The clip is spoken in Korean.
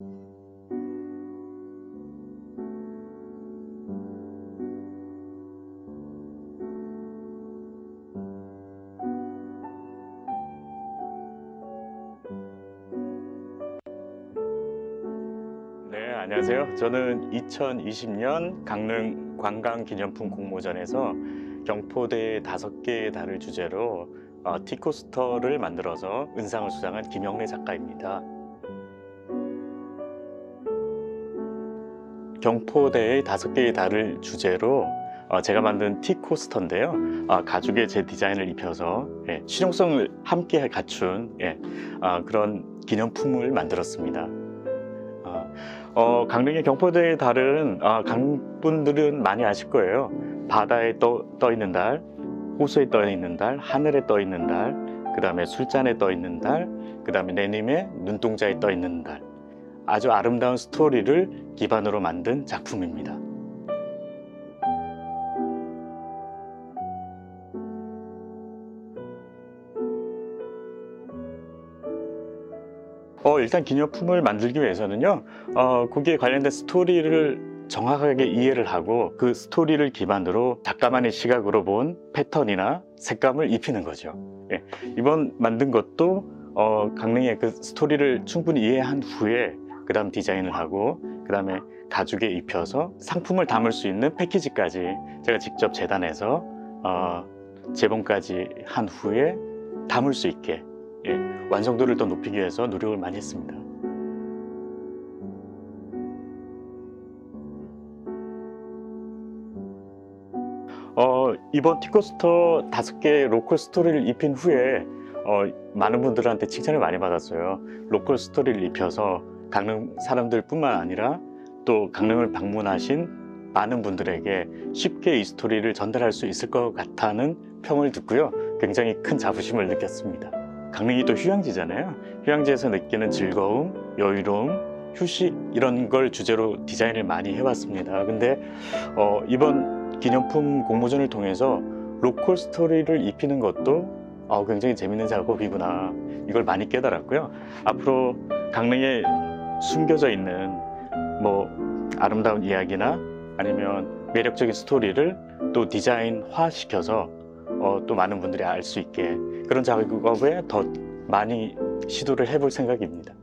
네, 안녕하세요. 저는 2020년 강릉 관광기념품 공모전에서 경포대의 다섯 개의 달을 주제로 어, 티코스터를 만들어서 은상을 수상한 김영래 작가입니다. 경포대의 다섯 개의 달을 주제로 어, 제가 만든 티 코스터인데요. 어, 가죽에 제 디자인을 입혀서 예, 실용성을 함께 갖춘 예, 아, 그런 기념품을 만들었습니다. 어, 어, 강릉의 경포대의 달은 아, 강분들은 많이 아실 거예요. 바다에 떠, 떠 있는 달, 호수에 떠 있는 달, 하늘에 떠 있는 달, 그 다음에 술잔에 떠 있는 달, 그 다음에 내님의 눈동자에 떠 있는 달. 아주 아름다운 스토리를 기반으로 만든 작품입니다. 어, 일단 기념품을 만들기 위해서는요, 어, 거기에 관련된 스토리를 정확하게 이해를 하고 그 스토리를 기반으로 작가만의 시각으로 본 패턴이나 색감을 입히는 거죠. 예, 이번 만든 것도 어, 강릉의 그 스토리를 충분히 이해한 후에 그 다음 디자인을 하고 그 다음에 가죽에 입혀서 상품을 담을 수 있는 패키지까지 제가 직접 재단해서 어, 재봉까지 한 후에 담을 수 있게 예, 완성도를 더 높이기 위해서 노력을 많이 했습니다. 어, 이번 티코스터 다섯 개 로컬 스토리를 입힌 후에 어, 많은 분들한테 칭찬을 많이 받았어요. 로컬 스토리를 입혀서 강릉 사람들뿐만 아니라 또 강릉을 방문하신 많은 분들에게 쉽게 이 스토리를 전달할 수 있을 것 같다는 평을 듣고요. 굉장히 큰 자부심을 느꼈습니다. 강릉이 또 휴양지잖아요. 휴양지에서 느끼는 즐거움, 여유로움, 휴식 이런 걸 주제로 디자인을 많이 해왔습니다. 근데 어, 이번 기념품 공모전을 통해서 로컬 스토리를 입히는 것도 어, 굉장히 재밌는 작업이구나 이걸 많이 깨달았고요. 앞으로 강릉에 숨겨져 있는 뭐 아름다운 이야기나 아니면 매력적인 스토리를 또 디자인화 시켜서 어, 또 많은 분들이 알 수 있게 그런 작업에 더 많이 시도를 해볼 생각입니다.